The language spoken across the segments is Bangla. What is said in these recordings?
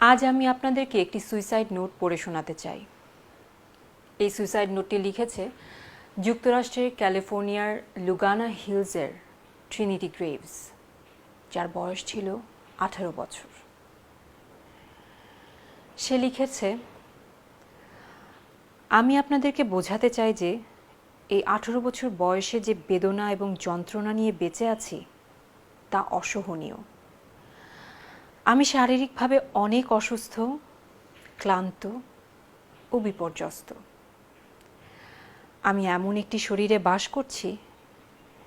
আজ আমি আপনাদেরকে একটি সুইসাইড নোট পড়ে শোনাতে চাই। এই সুইসাইড নোটটি লিখেছে, যুক্তরাষ্ট্রের ক্যালিফোর্নিয়ার লুগানা হিলসের ট্রিনিটি গ্রেভস যার বয়স ছিল আঠারো বছর। সে লিখেছে, আমি আপনাদেরকে বোঝাতে চাই যে এই আঠেরো বছর বয়সে যে বেদনা এবং যন্ত্রণা নিয়ে বেঁচে আছি, তা অসহনীয়। আমি শারীরিকভাবে অনেক অসুস্থ, ক্লান্ত ও বিপর্যস্ত। আমি এমন একটি শরীরে বাস করছি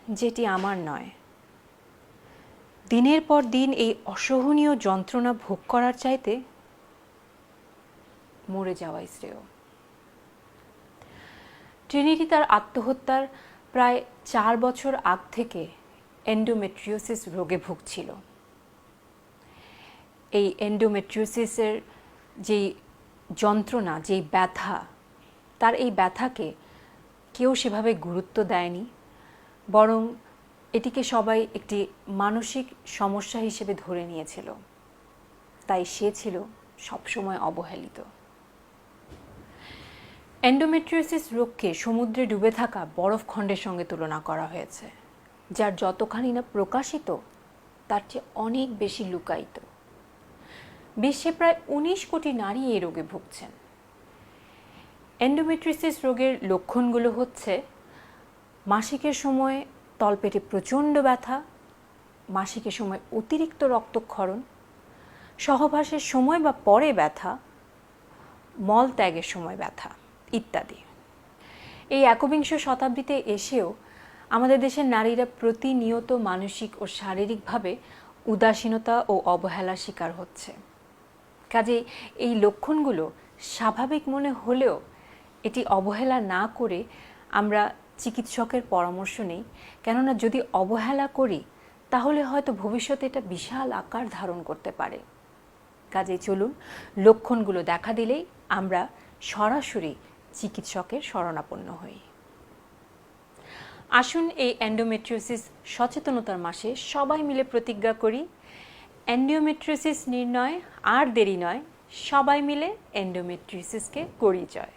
যেটি আমার নয়। দিনের পর দিন এই অসহনীয় যন্ত্রণা ভোগ করার চাইতে মরে যাওয়াই শ্রেয়। ট্রিনিটি তার আত্মহত্যার প্রায় চার বছর আগ থেকে এন্ডোমেট্রিওসিস রোগে ভুগছিল। এই এন্ডোমেট্রিওসিসের যেই যন্ত্রণা, যেই ব্যথা, তার এই ব্যথাকে কেউ সেভাবে গুরুত্ব দেয়নি। বরং এটিকে সবাই একটি মানসিক সমস্যা হিসেবে ধরে নিয়েছিল। তাই সে ছিল সবসময় অবহেলিত। এন্ডোমেট্রিওসিস রোগকে সমুদ্রে ডুবে থাকা বরফখণ্ডের সঙ্গে তুলনা করা হয়েছে, যার যতখানি না প্রকাশিত, তার চেয়ে অনেক বেশি লুকায়িত। বিশ্বে প্রায় উনিশ কোটি নারী এই রোগে ভুগছেন। এন্ডোমেট্রিসিস রোগের লক্ষণগুলো হচ্ছে, মাসিকের সময় তলপেটে প্রচণ্ড ব্যথা, মাসিকের সময় অতিরিক্ত রক্তক্ষরণ, সহবাসের সময় বা পরে ব্যথা, মল ত্যাগের সময় ব্যথা ইত্যাদি। এই একবিংশ শতাব্দীতে এসেও আমাদের দেশের নারীরা প্রতিনিয়ত মানসিক ও শারীরিকভাবে উদাসীনতা ও অবহেলার শিকার হচ্ছে। কাজেই এই লক্ষণগুলো স্বাভাবিক মনে হলেও এটি অবহেলা না করে আমরা চিকিৎসকের পরামর্শ নেই। কেননা যদি অবহেলা করি, তাহলে হয়তো ভবিষ্যতে এটা বিশাল আকার ধারণ করতে পারে। কাজে চলুন লক্ষণগুলো দেখা দিলেই আমরা সরাসরি চিকিৎসকের শরণাপন্ন হই। আসুন এই এন্ডোমেট্রিওসিস সচেতনতার মাসে সবাই মিলে প্রতিজ্ঞা করি এন্ডোমেট্রিওসিস নির্ণয় আর দেরি নয়। সবাই মিলে অ্যান্ডোমেট্রিসিসকে পরিচয়